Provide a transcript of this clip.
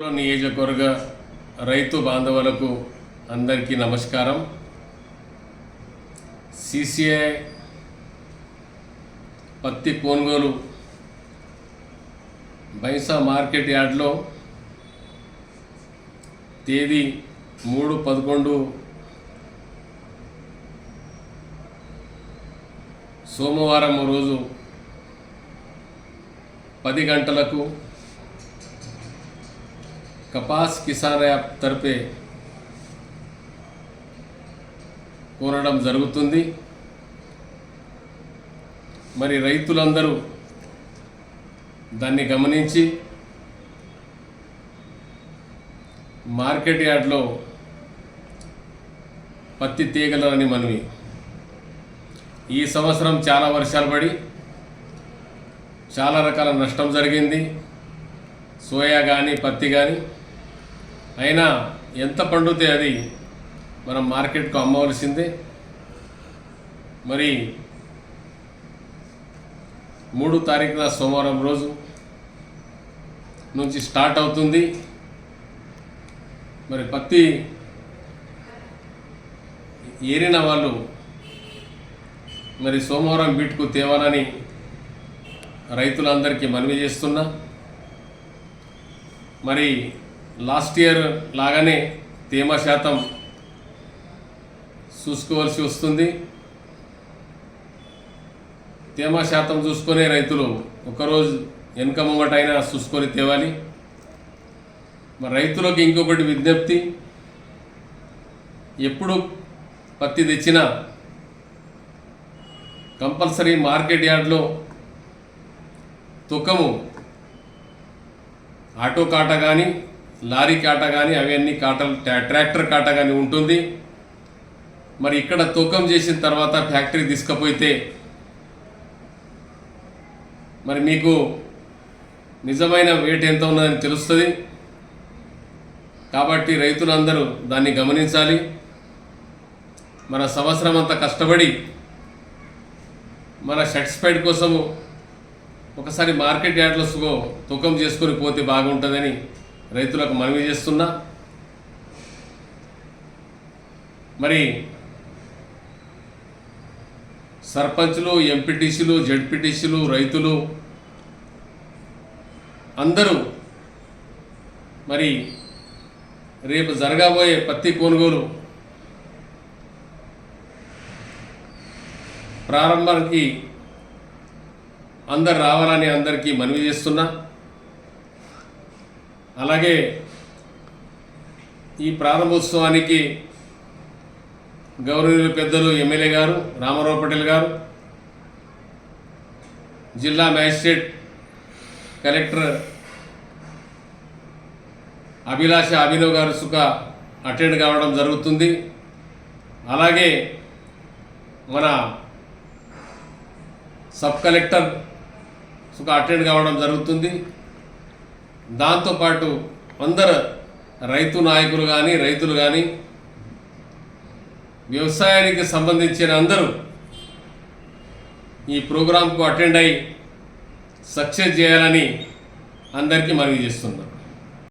నియోజకవర్గ రైతు బాంధవులకు అందరికీ నమస్కారం. సిసిఐ పత్తి కొనుగోలు బైసా మార్కెట్ యార్డ్లో తేదీ మూడు పదకొండు సోమవారం రోజు పది గంటలకు కపాస్ కిసాన్ యాప్ తరపే కోరడం జరుగుతుంది మరి రైతులందరూ దాన్ని గమనించి మార్కెట్ యార్డ్లో పత్తి తీగలరని మనవి ఈ సంవత్సరం చాలా వర్షాలు పడి చాలా రకాల నష్టం జరిగింది. సోయా కానీ పత్తి కానీ అయినా ఎంత పండుతే అది? మనం మార్కెట్కు అమ్మవలసిందే. మరి మూడు తారీఖున సోమవారం రోజు నుంచి స్టార్ట్ అవుతుంది. మరి పత్తి ఏరిన వాళ్ళు మరి సోమవారం బిట్కు తేవాలని రైతులందరికీ మనవి చేస్తున్నా. మరి లాస్ట్ ఇయర్ లాగానే తేమ శాతం చూసుకోవాల్సి వస్తుంది. తేమ శాతం చూసుకునే రైతులు ఒకరోజు వెనుక ముంగటైనా చూసుకొని తేవాలి. మరి రైతులకు ఇంకొకటి విజ్ఞప్తి ఎప్పుడు పత్తి తెచ్చినా కంపల్సరీ మార్కెట్ యార్డ్లో తుకము ఆటో కాట కానీ లారీ కాట కానీ అవన్నీ కాటలు ట్రాక్టర్ కాట కానీ ఉంటుంది. మరి ఇక్కడ తూకం చేసిన తర్వాత ఫ్యాక్టరీ తీసుకపోతే మరి మీకు నిజమైన వెయిట్ ఎంత ఉన్నదని తెలుస్తుంది. కాబట్టి రైతులందరూ దాన్ని గమనించాలి. మన సంవత్సరం అంతా కష్టపడి మన సాటిస్ఫైడ్ కోసము ఒకసారి మార్కెట్ యార్డ్లస్గో తూకం చేసుకొని పోతే బాగుంటుందని రైతులకు మనవి చేస్తున్నా. మరి సర్పంచ్లు ఎంపీటీసీలు జడ్పీటీసీలు రైతులు అందరూ మరి రేపు జరగబోయే పత్తి కొనుగోలు ప్రారంభానికి అందరు రావాలని అందరికీ మనవి చేస్తున్నా. అలాగే ఈ ప్రారంభోత్సవానికి గౌరవనీయులు పెద్దలు ఎమ్మెల్యే గారు రామారావు పటేల్ గారు జిల్లా మ్యాజిస్ట్రేట్ కలెక్టర్ అభిలాష అభినవ్ గారు సుఖ అటెండ్ కావడం జరుగుతుంది. అలాగే మన సబ్ కలెక్టర్ సుఖ అటెండ్ కావడం జరుగుతుంది. దాంతోపాటు అందరు రైతు నాయకులు కానీ రైతులు కానీ వ్యవసాయానికి సంబంధించిన అందరూ ఈ ప్రోగ్రాంకు అటెండ్ అయి సక్సెస్ చేయాలని అందరికీ మనవి చేస్తున్నా.